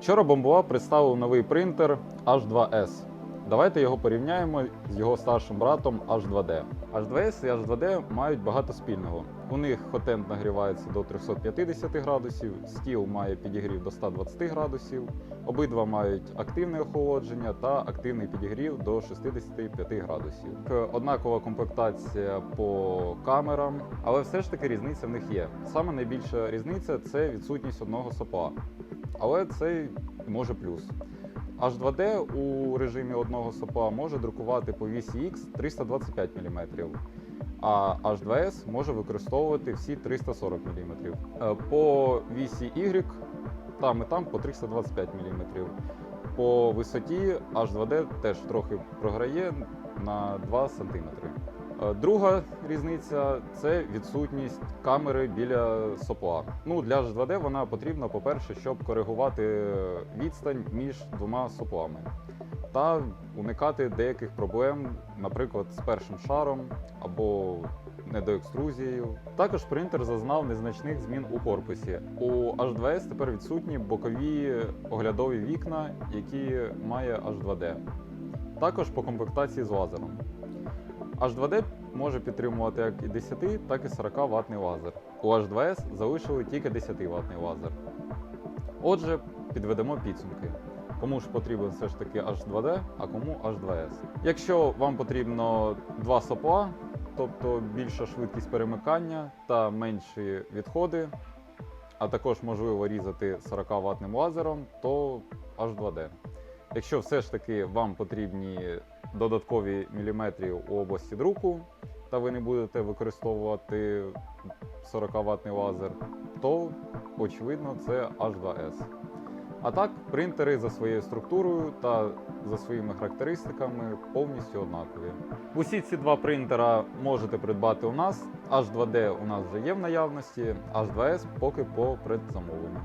Вчора Бомбова представив новий принтер H2S. Давайте його порівняємо з його старшим братом H2D. H2S і H2D мають багато спільного. У них хотент нагрівається до 350 градусів, стіл має підігрів до 120 градусів. Обидва мають активне охолодження та активний підігрів до 65 градусів. Однакова комплектація по камерам, але все ж таки різниця в них є. Саме найбільша різниця це відсутність одного сопла. Але це може плюс. H2D у режимі одного сопла може друкувати по вісі X 325 мм, а H2S може використовувати всі 340 мм. Е, По вісі Y там і там по 325 мм. По висоті H2D теж трохи програє на 2 см. Е, Друга різниця це відсутність камери біля сопла. Ну для H2D вона потрібна, по-перше, щоб коригувати відстань між двома соплами та уникати деяких проблем, наприклад, з першим шаром або недоекструзією. Також принтер зазнав незначних змін у корпусі. У H2S тепер відсутні бокові оглядові вікна, які має H2D. Також по комплектації з лазером. H2D може підтримувати як і 10, так і 40 ватний лазер. У H2S залишили тільки 10 ватний лазер. Отже, підведемо підсумки. Кому ж потрібен все ж таки H2D, а кому H2S. Якщо вам потрібно два сопла, тобто більша швидкість перемикання та менші відходи, а також можливо різати 40 ватним лазером, то H2D. Якщо все ж таки вам потрібні додаткові міліметри у області друку, та ви не будете використовувати 40 ватний лазер, то очевидно це H2S. А так, принтери за своєю структурою та за своїми характеристиками повністю однакові. Усі ці два принтера можете придбати у нас. H2D у нас вже є в наявності, H2S поки по предзамовленню.